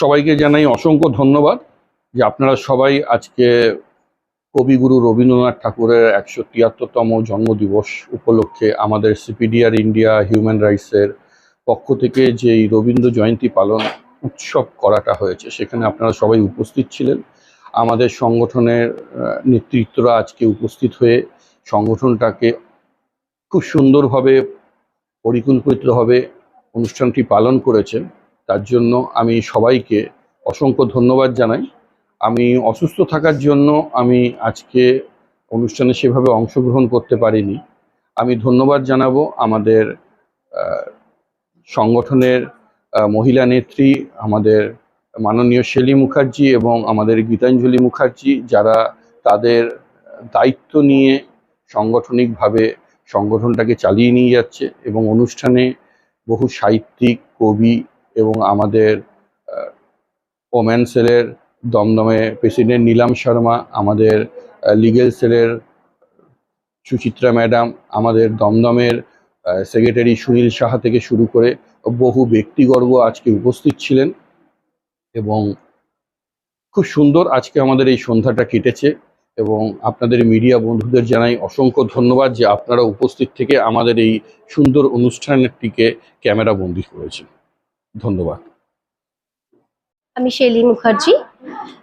সবাইকে জানাই অসংখ্য ধন্যবাদ যে আপনারা সবাই আজকে কবিগুরু রবীন্দ্রনাথ ঠাকুরের একশো তিয়াত্তরতম জন্মদিবস উপলক্ষে আমাদের সিপিডিআর ইন্ডিয়া হিউম্যান রাইটসের পক্ষ থেকে যে রবীন্দ্র জয়ন্তী পালন উৎসব করাটা হয়েছে, সেখানে আপনারা সবাই উপস্থিত ছিলেন। আমাদের সংগঠনের নেতৃত্বরা আজকে উপস্থিত হয়ে সংগঠনটাকে খুব সুন্দরভাবে পরিকল্পিতভাবে অনুষ্ঠানটি পালন করেছেন। তার জন্য আমি সবাইকে অসংখ্য ধন্যবাদ জানাই। আমি অসুস্থ থাকার জন্য আমি আজকে অনুষ্ঠানে সেভাবে অংশগ্রহণ করতে পারিনি। আমি ধন্যবাদ জানাব আমাদের সংগঠনের মহিলা নেত্রী, আমাদের মাননীয় শেলী মুখার্জি এবং আমাদের গীতাঞ্জলি মুখার্জি যারা তাদের দায়িত্ব নিয়ে সাংগঠনিকভাবে সংগঠনটাকে চালিয়ে নিয়ে যাচ্ছে এবং অনুষ্ঠানে বহু সাহিত্যিক, কবি এবং আমাদের ওম্যান সেলের দমদমে প্রেসিডেন্ট নীলাম শর্মা, আমাদের লিগেল সেলের সুচিত্রা ম্যাডাম, আমাদের দমদমের সেক্রেটারি সুনীল সাহা থেকে শুরু করে বহু ব্যক্তিগর্ব আজকে উপস্থিত ছিলেন এবং খুব সুন্দর আজকে আমাদের এই সন্ধ্যাটা কেটেছে এবং আপনাদের মিডিয়া বন্ধুদের জানাই অসংখ্য ধন্যবাদ যে আপনারা উপস্থিত থেকে আমাদের এই সুন্দর অনুষ্ঠানটিকে ক্যামেরা বন্দি করেছেন। ধন্যবাদ। আমি Shelly Mukherjee,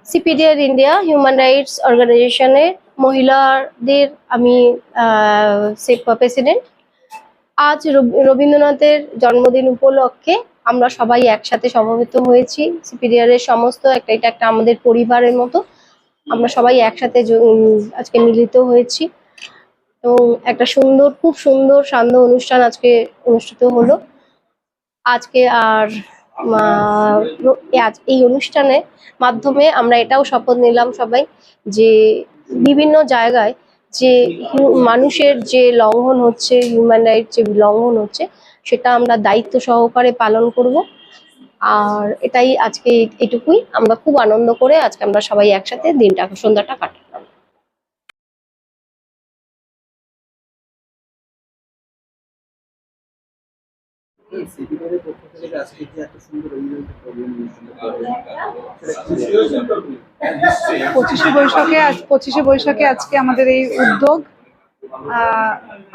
CPDR India human rights অর্গানাইজেশনের মহিলাদের আমি প্রেসিডেন্ট আজ রব- রবীন্দ্রনাথের জন্মদিন উপলক্ষে আমরা সবাই একসাথে সমবেত হয়েছি। সিপিডিআর এর সমস্ত একটা, এটা একটা আমাদের পরিবারের মতো। আমরা সবাই একসাথে আজকে মিলিত হয়েছি। এবং একটা সুন্দর, খুব সুন্দর সান্ধ্য অনুষ্ঠান আজকে অনুষ্ঠিত হলো। আজকে আর আজ- এই অনুষ্ঠানের মাধ্যমে আমরা এটাও শপথ নিলাম সবাই যে বিভিন্ন জায়গায় যে মানুষের যে লঙ্ঘন হচ্ছে হিউম্যান রাইট যে লঙ্ঘন হচ্ছে, সেটা আমরা দায়িত্ব সহকারে পালন করব। আর এটাই আজকে এটুকুই। আমরা খুব আনন্দ করে আজকে আমরা সবাই একসাথে দিনটা, সন্ধ্যাটা কাটালাম পঁচিশে বৈশাখে আজ, পঁচিশে বৈশাখে আজকে আমাদের এই উদ্যোগ।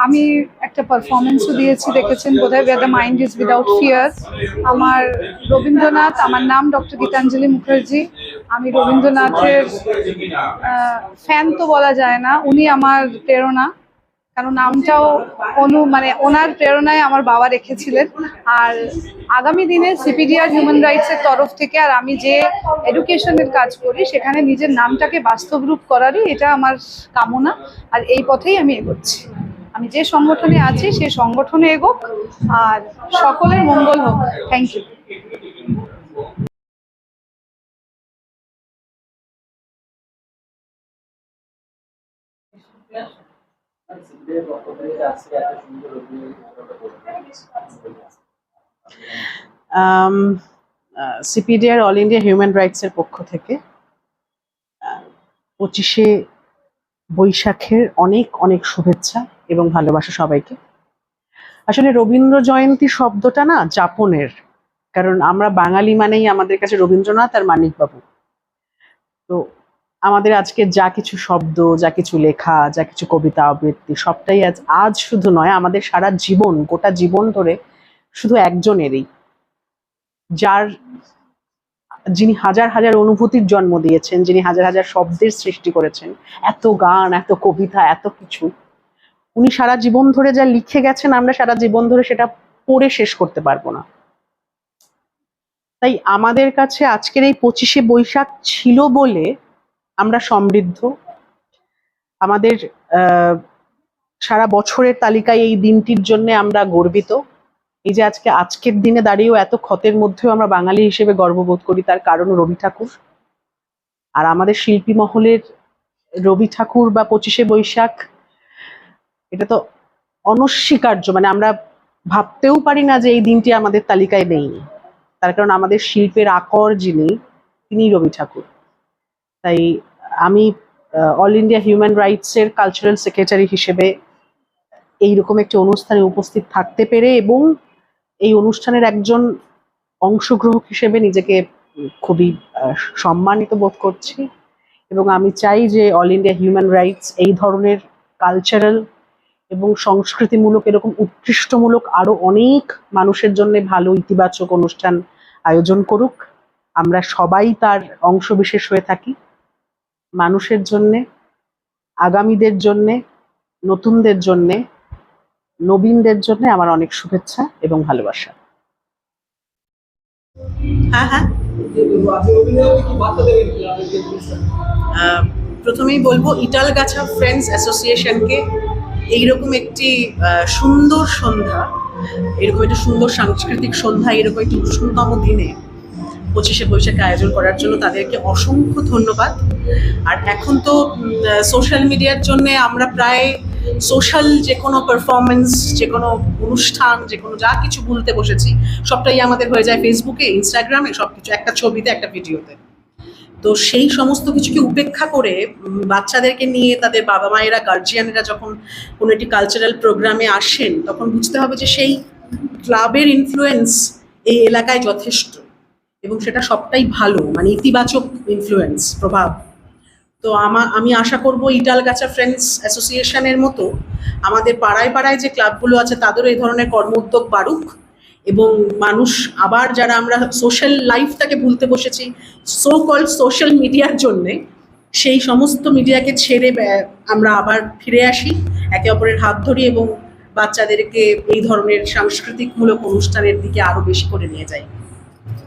আমি একটা পারফরমেন্সও দিয়েছি, দেখেছেন বোধহয় where the mind is without fear আমার রবীন্দ্রনাথ, আমার নাম ডক্টর গীতাঞ্জলি মুখার্জি। আমি রবীন্দ্রনাথের ফ্যান তো বলা যায় না, উনি আমার প্রেরণা। কারণ নামটাও অনু মানে ওনার প্রেরণায় আমার বাবা রেখেছিলেন। আর আগামী দিনে সিপিডিআর হিউম্যান রাইটস এর তরফ থেকে আর আমি যে এডুকেশনের কাজ করি, সেখানে নিজের নামটাকে বাস্তব রূপ করারই এটা আমার কামনা। আর এই পথেই আমি এগোচ্ছি। আমি যে সংগঠনে আছি সেই সংগঠনে এগোক, আর সকলের মঙ্গল হোক। Thank you CPDR all India human রাইটসের পক্ষ থেকে পঁচিশে বৈশাখের অনেক অনেক শুভেচ্ছা এবং ভালোবাসা সবাইকে। আসলে রবীন্দ্র জয়ন্তী শব্দটা না যাপনের, কারণ আমরা বাঙালি মানেই আমাদের কাছে রবীন্দ্রনাথ আর মানিকবাবু। তো আমাদের আজকে যা কিছু শব্দ, যা কিছু লেখা, যা কিছু কবিতা, আবৃত্তি, সবটাই আজ আজ শুধু নয়, আমাদের সারা জীবন, গোটা জীবন ধরে শুধু একজনেরই। যার, যিনি হাজার হাজার অনুভূতির জন্ম দিয়েছেন, যিনি হাজার হাজার শব্দের সৃষ্টি করেছেন, এত গান, এত কবিতা, এত কিছু, উনি সারা জীবন ধরে যা লিখে গেছেন, আমরা সারা জীবন ধরে সেটা পড়ে শেষ করতে পারব না। তাই আমাদের কাছে আজকের এই পঁচিশে বৈশাখ ছিল বলে আমরা সমৃদ্ধ। আমাদের সারা বছরের তালিকায় এই দিনটির জন্য আমরা গর্বিত। এই যে আজকে, আজকের দিনে দাঁড়িয়েও এত ক্ষতের মধ্যেও আমরা বাঙালি হিসেবে গর্ববোধ করি, তার কারণ রবি ঠাকুর। আর আমাদের শিল্পী মহলের রবি ঠাকুর বা পঁচিশে বৈশাখ, এটা তো অনস্বীকার্য। মানে আমরা ভাবতেও পারি না যে এই দিনটি আমাদের তালিকায় নেই। তার কারণ আমাদের শিল্পের আকর যিনি তিনি রবি ঠাকুর। তাই আমি অল ইন্ডিয়া হিউম্যান রাইটস এর কালচারাল সেক্রেটারি হিসেবে এইরকম একটি অনুষ্ঠানে উপস্থিত থাকতে পেরে এবং এই অনুষ্ঠানের একজন অংশগ্রাহক হিসেবে নিজেকে খুবই সম্মানিত বোধ করছি এবং আমি চাই যে অল ইন্ডিয়া হিউম্যান রাইটস এই ধরনের কালচারাল এবং সংস্কৃতিমূলক, এরকম উৎকৃষ্টমূলক আরও অনেক মানুষের জন্য ভালো ইতিবাচক অনুষ্ঠান আয়োজন করুক। আমরা সবাই তার অংশবিশেষ হয়ে থাকি। মানুষের জন্যে, আগামীদের জন্যে, নতুনদের জন্যে, নবীনদের জন্য আমার অনেক শুভেচ্ছা এবং ভালোবাসা। হ্যাঁ হ্যাঁ। প্রথমেই বলব ইটালগাছা ফ্রেন্ডস অ্যাসোসিয়েশনকে এইরকম একটি সুন্দর সন্ধ্যা, এরকম একটা সুন্দর সাংস্কৃতিক সন্ধ্যা, এরকম একটি উষ্ণতম দিনে পঁচিশে বৈশাখে আয়োজন করার জন্য তাদেরকে অসংখ্য ধন্যবাদ। আর এখন তো সোশ্যাল মিডিয়ার জন্য আমরা প্রায় সোশ্যাল যে কোনো পারফরমেন্স যে কোনো অনুষ্ঠান যে কোনো যা কিছু বলতে বসেছি, সবটাই আমাদের হয়ে যায় ফেসবুকে ইনস্টাগ্রামে সব কিছু একটা ছবিতে, একটা ভিডিওতে তো সেই সমস্ত কিছুকে উপেক্ষা করে বাচ্চাদেরকে নিয়ে তাদের বাবা মায়েরা গার্জিয়ানরা যখন কোনো একটি কালচারাল প্রোগ্রামে আসেন, তখন বুঝতে হবে যে সেই ক্লাবের ইনফ্লুয়েন্স এই এলাকায় যথেষ্ট। এবং সেটা সবটাই ভালো মানে ইতিবাচক ইনফ্লুয়েন্স প্রভাব। তো আমা, আমি আশা করব ইটালগাছা ফ্রেন্ডস অ্যাসোসিয়েশনের মতো আমাদের পাড়ায় পাড়ায় যে ক্লাবগুলো আছে তাদেরও এই ধরনের কর্ম উদ্যোগ বাড়ুক এবং মানুষ আবার যারা আমরা সোশ্যাল লাইফটাকে ভুলতে বসেছি সো কল সোশ্যাল মিডিয়ার জন্যে সেই সমস্ত মিডিয়াকে ছেড়ে আমরা আবার ফিরে আসি, একে অপরের হাত ধরি এবং বাচ্চাদেরকে এই ধরনের সাংস্কৃতিকমূলক অনুষ্ঠানের দিকে আরও বেশি করে নিয়ে যাই।